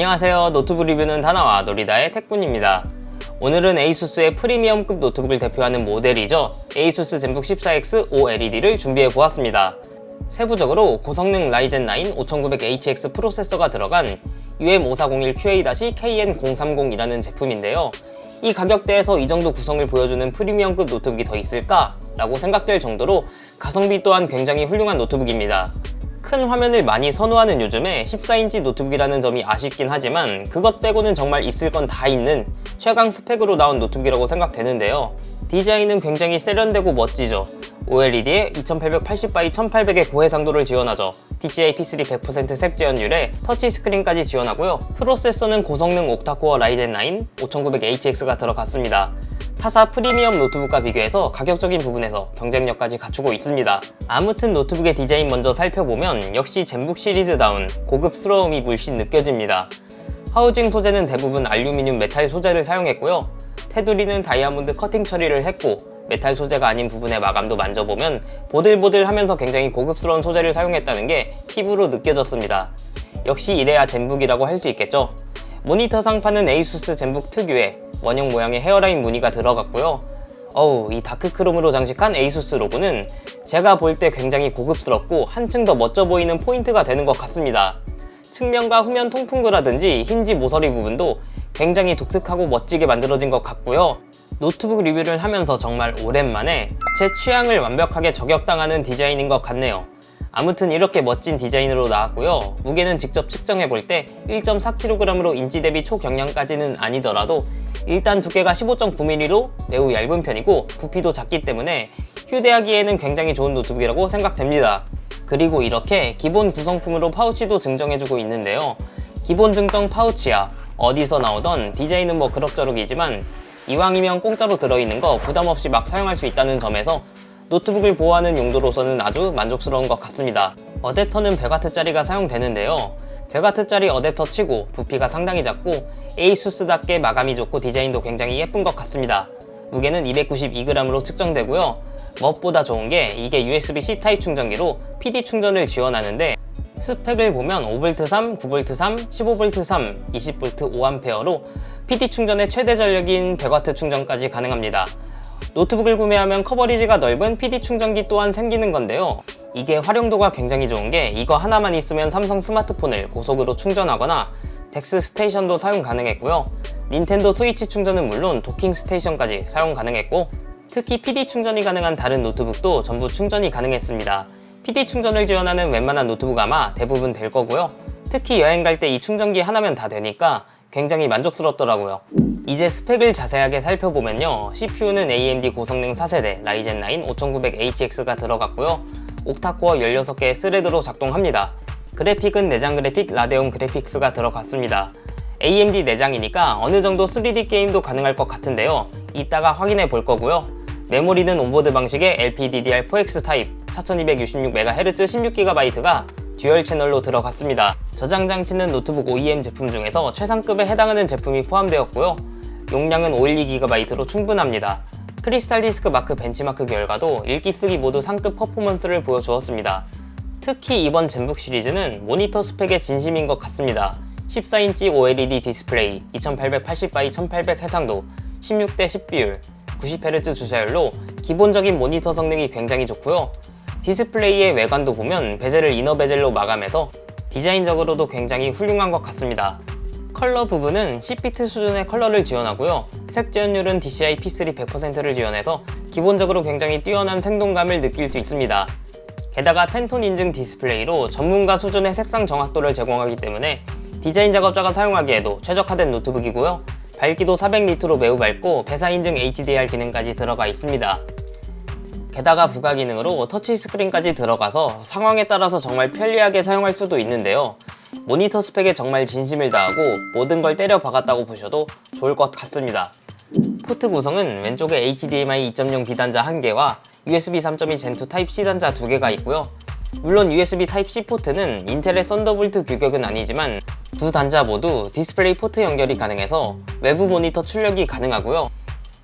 안녕하세요. 노트북 리뷰는 다나와 노리다의 택군입니다. 오늘은 에이수스의 프리미엄급 노트북을 대표하는 모델이죠. 에이수스 젠북 14X OLED를 준비해 보았습니다. 세부적으로 고성능 라이젠 9 5900HX 프로세서가 들어간 UM541QA-KN030이라는 제품인데요. 이 가격대에서 이 정도 구성을 보여주는 프리미엄급 노트북이 더 있을까? 라고 생각될 정도로 가성비 또한 굉장히 훌륭한 노트북입니다. 큰 화면을 많이 선호하는 요즘에 14인치 노트북이라는 점이 아쉽긴 하지만 그것 빼고는 정말 있을 건 다 있는 최강 스펙으로 나온 노트북이라고 생각되는데요. 디자인은 굉장히 세련되고 멋지죠. OLED에 2880x 1800의 고해상도를 지원하죠. DCI P3 100%색 지원율에 터치 스크린까지 지원하고요. 프로세서는 고성능 옥타코어 라이젠 9 5900HX가 들어갔습니다. 타사 프리미엄 노트북과 비교해서 가격적인 부분에서 경쟁력까지 갖추고 있습니다. 아무튼 노트북의 디자인 먼저 살펴보면 역시 젠북 시리즈다운 고급스러움이 물씬 느껴집니다. 하우징 소재는 대부분 알루미늄 메탈 소재를 사용했고요. 테두리는 다이아몬드 커팅 처리를 했고 메탈 소재가 아닌 부분의 마감도 만져보면 보들보들 하면서 굉장히 고급스러운 소재를 사용했다는 게 피부로 느껴졌습니다. 역시 이래야 젠북이라고 할 수 있겠죠. 모니터 상판은 에이수스 젠북 특유의 원형 모양의 헤어라인 무늬가 들어갔고요. 어우, 이 다크크롬으로 장식한 에이수스 로고는 제가 볼 때 굉장히 고급스럽고 한층 더 멋져 보이는 포인트가 되는 것 같습니다. 측면과 후면 통풍구라든지 힌지 모서리 부분도 굉장히 독특하고 멋지게 만들어진 것 같고요. 노트북 리뷰를 하면서 정말 오랜만에 제 취향을 완벽하게 저격당하는 디자인인 것 같네요. 아무튼 이렇게 멋진 디자인으로 나왔고요. 무게는 직접 측정해 볼 때 1.4kg으로 인지 대비 초경량까지는 아니더라도 일단 두께가 15.9mm로 매우 얇은 편이고 부피도 작기 때문에 휴대하기에는 굉장히 좋은 노트북이라고 생각됩니다. 그리고 이렇게 기본 구성품으로 파우치도 증정해주고 있는데요. 기본 증정 파우치야 어디서 나오던 디자인은 뭐 그럭저럭이지만 이왕이면 공짜로 들어있는 거 부담 없이 막 사용할 수 있다는 점에서 노트북을 보호하는 용도로서는 아주 만족스러운 것 같습니다. 어댑터는 100W짜리가 사용되는데요. 100W짜리 어댑터 치고 부피가 상당히 작고 에이수스답게 마감이 좋고 디자인도 굉장히 예쁜 것 같습니다. 무게는 292g으로 측정되고요. 무엇보다 좋은 게 이게 USB-C 타입 충전기로 PD 충전을 지원하는데 스펙을 보면 5V 3, 9V 3, 15V 3, 20V 5A로 PD 충전의 최대 전력인 100W 충전까지 가능합니다. 노트북을 구매하면 커버리지가 넓은 PD 충전기 또한 생기는 건데요. 이게 활용도가 굉장히 좋은 게 이거 하나만 있으면 삼성 스마트폰을 고속으로 충전하거나 덱스 스테이션도 사용 가능했고요. 닌텐도 스위치 충전은 물론 도킹 스테이션까지 사용 가능했고 특히 PD 충전이 가능한 다른 노트북도 전부 충전이 가능했습니다. PD 충전을 지원하는 웬만한 노트북 아마 대부분 될 거고요. 특히 여행 갈 때 이 충전기 하나면 다 되니까 굉장히 만족스럽더라고요. 이제 스펙을 자세하게 살펴보면요. CPU는 AMD 고성능 4세대 라이젠 9 5900HX가 들어갔고요. 옥타코어 16개의 스레드로 작동합니다. 그래픽은 내장 그래픽 라데온 그래픽스가 들어갔습니다. AMD 내장이니까 어느 정도 3D 게임도 가능할 것 같은데요. 이따가 확인해 볼 거고요. 메모리는 온보드 방식의 LPDDR4X 타입 4266MHz 16GB가 듀얼 채널로 들어갔습니다. 저장 장치는 노트북 OEM 제품 중에서 최상급에 해당하는 제품이 포함되었고요. 용량은 512GB로 충분합니다. 크리스탈 디스크 마크 벤치마크 결과도 읽기 쓰기 모두 상급 퍼포먼스를 보여주었습니다. 특히 이번 젠북 시리즈는 모니터 스펙에 진심인 것 같습니다. 14인치 OLED 디스플레이, 2880x 1800 해상도, 16대 10 비율, 90Hz 주사율로 기본적인 모니터 성능이 굉장히 좋고요. 디스플레이의 외관도 보면 베젤을 이너 베젤로 마감해서 디자인적으로도 굉장히 훌륭한 것 같습니다. 컬러 부분은 10비트 수준의 컬러를 지원하고요. 색 지원율은 DCI P3 100%를 지원해서 기본적으로 굉장히 뛰어난 생동감을 느낄 수 있습니다. 게다가 펜톤 인증 디스플레이로 전문가 수준의 색상 정확도를 제공하기 때문에 디자인 작업자가 사용하기에도 최적화된 노트북이고요. 밝기도 400니트로 매우 밝고 배사 인증 HDR 기능까지 들어가 있습니다. 게다가 부가 기능으로 터치 스크린까지 들어가서 상황에 따라서 정말 편리하게 사용할 수도 있는데요. 모니터 스펙에 정말 진심을 다하고 모든 걸 때려 박았다고 보셔도 좋을 것 같습니다. 포트 구성은 왼쪽에 HDMI 2.0 비단자 1개와 USB 3.2 Gen2 Type-C 단자 2개가 있고요. 물론 USB Type-C 포트는 인텔의 썬더볼트 규격은 아니지만 두 단자 모두 디스플레이 포트 연결이 가능해서 외부 모니터 출력이 가능하고요.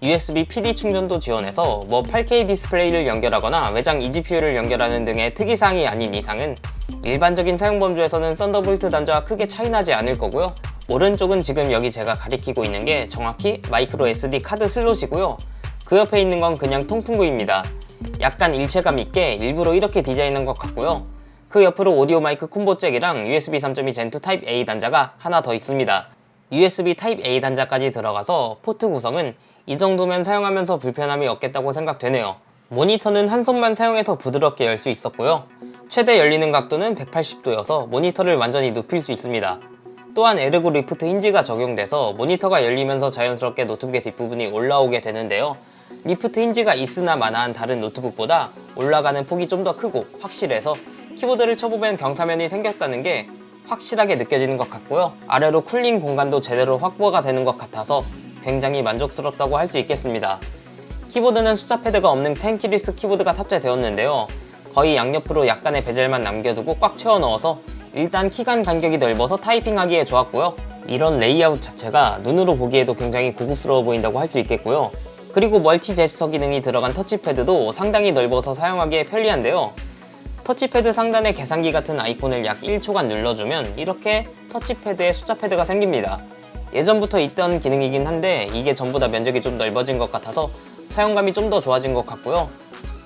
USB PD 충전도 지원해서 뭐 8K 디스플레이를 연결하거나 외장 eGPU를 연결하는 등의 특이사항이 아닌 이상은 일반적인 사용 범주에서는 썬더볼트 단자와 크게 차이나지 않을 거고요. 오른쪽은 지금 여기 제가 가리키고 있는 게 정확히 마이크로 SD 카드 슬롯이고요. 그 옆에 있는 건 그냥 통풍구입니다. 약간 일체감 있게 일부러 이렇게 디자인한 것 같고요. 그 옆으로 오디오 마이크 콤보 잭이랑 USB 3.2 Gen2 타입 A 단자가 하나 더 있습니다. USB 타입 A 단자까지 들어가서 포트 구성은 이 정도면 사용하면서 불편함이 없겠다고 생각되네요. 모니터는 한 손만 사용해서 부드럽게 열 수 있었고요. 최대 열리는 각도는 180도여서 모니터를 완전히 눕힐 수 있습니다. 또한 에르고 리프트 힌지가 적용돼서 모니터가 열리면서 자연스럽게 노트북의 뒷부분이 올라오게 되는데요. 리프트 힌지가 있으나 마나한 다른 노트북보다 올라가는 폭이 좀 더 크고 확실해서 키보드를 쳐보면 경사면이 생겼다는 게 확실하게 느껴지는 것 같고요. 아래로 쿨링 공간도 제대로 확보가 되는 것 같아서 굉장히 만족스럽다고 할 수 있겠습니다. 키보드는 숫자 패드가 없는 10키리스 키보드가 탑재되었는데요. 거의 양옆으로 약간의 베젤만 남겨두고 꽉 채워 넣어서 일단 키간 간격이 넓어서 타이핑하기에 좋았고요. 이런 레이아웃 자체가 눈으로 보기에도 굉장히 고급스러워 보인다고 할 수 있겠고요. 그리고 멀티 제스처 기능이 들어간 터치패드도 상당히 넓어서 사용하기에 편리한데요. 터치패드 상단에 계산기 같은 아이콘을 약 1초간 눌러주면 이렇게 터치패드에 숫자 패드가 생깁니다. 예전부터 있던 기능이긴 한데 이게 전보다 면적이 좀 넓어진 것 같아서 사용감이 좀 더 좋아진 것 같고요.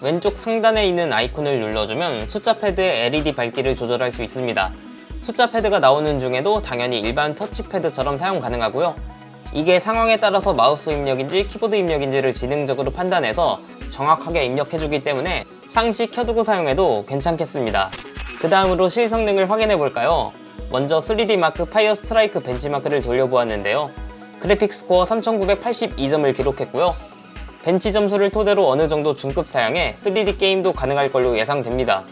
왼쪽 상단에 있는 아이콘을 눌러주면 숫자 패드의 LED 밝기를 조절할 수 있습니다. 숫자 패드가 나오는 중에도 당연히 일반 터치패드처럼 사용 가능하고요. 이게 상황에 따라서 마우스 입력인지 키보드 입력인지를 지능적으로 판단해서 정확하게 입력해주기 때문에 상시 켜두고 사용해도 괜찮겠습니다. 그 다음으로 실 성능을 확인해 볼까요? 먼저 3D 마크 파이어 스트라이크 벤치마크를 돌려보았는데요. 그래픽 스코어 3982점을 기록했고요. 벤치 점수를 토대로 어느 정도 중급 사양에 3D 게임도 가능할 걸로 예상됩니다.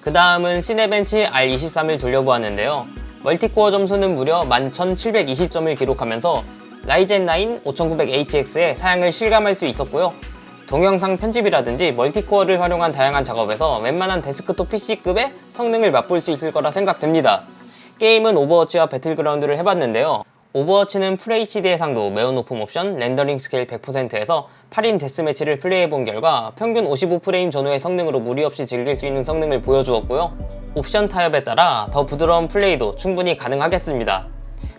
그 다음은 시네벤치 R23을 돌려보았는데요. 멀티코어 점수는 무려 11,720점을 기록하면서 라이젠 9 5900HX의 사양을 실감할 수 있었고요. 동영상 편집이라든지 멀티코어를 활용한 다양한 작업에서 웬만한 데스크톱 PC급의 성능을 맛볼 수 있을 거라 생각됩니다. 게임은 오버워치와 배틀그라운드를 해봤는데요. 오버워치는 FHD 해상도 매우 높은 옵션 렌더링 스케일 100%에서 8인 데스매치를 플레이해본 결과 평균 55프레임 전후의 성능으로 무리 없이 즐길 수 있는 성능을 보여주었고요. 옵션 타협에 따라 더 부드러운 플레이도 충분히 가능하겠습니다.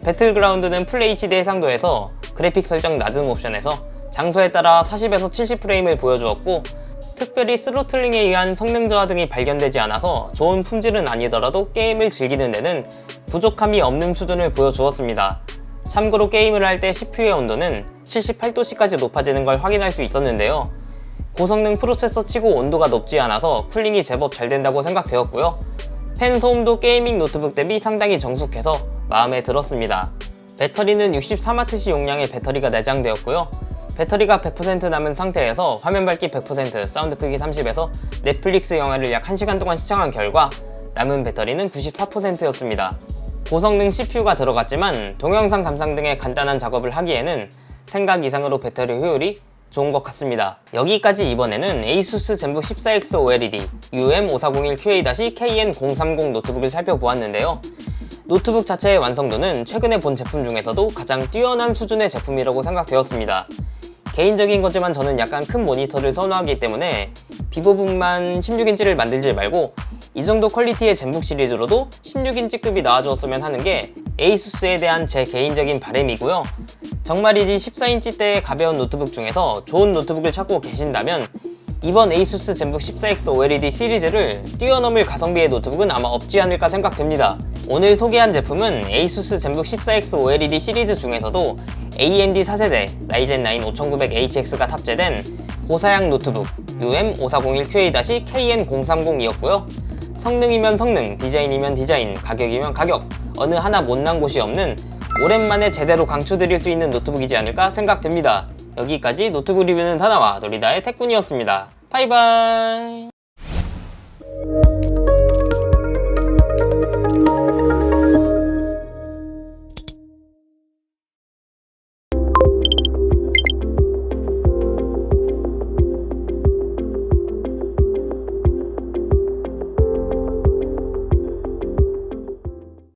배틀그라운드는 FHD 해상도에서 그래픽 설정 낮은 옵션에서 장소에 따라 40에서 70프레임을 보여주었고 특별히 스로틀링에 의한 성능 저하 등이 발견되지 않아서 좋은 품질은 아니더라도 게임을 즐기는 데는 부족함이 없는 수준을 보여주었습니다. 참고로 게임을 할 때 CPU의 온도는 78도씨까지 높아지는 걸 확인할 수 있었는데요. 고성능 프로세서 치고 온도가 높지 않아서 쿨링이 제법 잘 된다고 생각되었고요. 팬 소음도 게이밍 노트북 대비 상당히 정숙해서 마음에 들었습니다. 배터리는 64Wh 용량의 배터리가 내장되었고요. 배터리가 100% 남은 상태에서 화면 밝기 100%, 사운드 크기 30에서 넷플릭스 영화를 약 1시간 동안 시청한 결과 남은 배터리는 94%였습니다. 고성능 CPU가 들어갔지만 동영상 감상 등의 간단한 작업을 하기에는 생각 이상으로 배터리 효율이 좋은 것 같습니다. 여기까지 이번에는 ASUS 젠북 14X OLED UM541QA-KN030 노트북을 살펴보았는데요. 노트북 자체의 완성도는 최근에 본 제품 중에서도 가장 뛰어난 수준의 제품이라고 생각되었습니다. 개인적인 거지만 저는 약간 큰 모니터를 선호하기 때문에 비보분만 16인치를 만들지 말고 이 정도 퀄리티의 젠북 시리즈로도 16인치급이 나와주었으면 하는 게 에이수스에 대한 제 개인적인 바램이고요. 정말이지 14인치대의 가벼운 노트북 중에서 좋은 노트북을 찾고 계신다면 이번 에이수스 젠북 14X OLED 시리즈를 뛰어넘을 가성비의 노트북은 아마 없지 않을까 생각됩니다. 오늘 소개한 제품은 에이수스 젠북 14X OLED 시리즈 중에서도 AMD 4세대 라이젠 9 5900HX가 탑재된 고사양 노트북 UM5401QA-KN030이었고요. 성능이면 성능, 디자인이면 디자인, 가격이면 가격 어느 하나 못난 곳이 없는 오랜만에 제대로 강추드릴 수 있는 노트북이지 않을까 생각됩니다. 여기까지 노트북 리뷰는 다나와 노리다의 태군이었습니다. 바이바이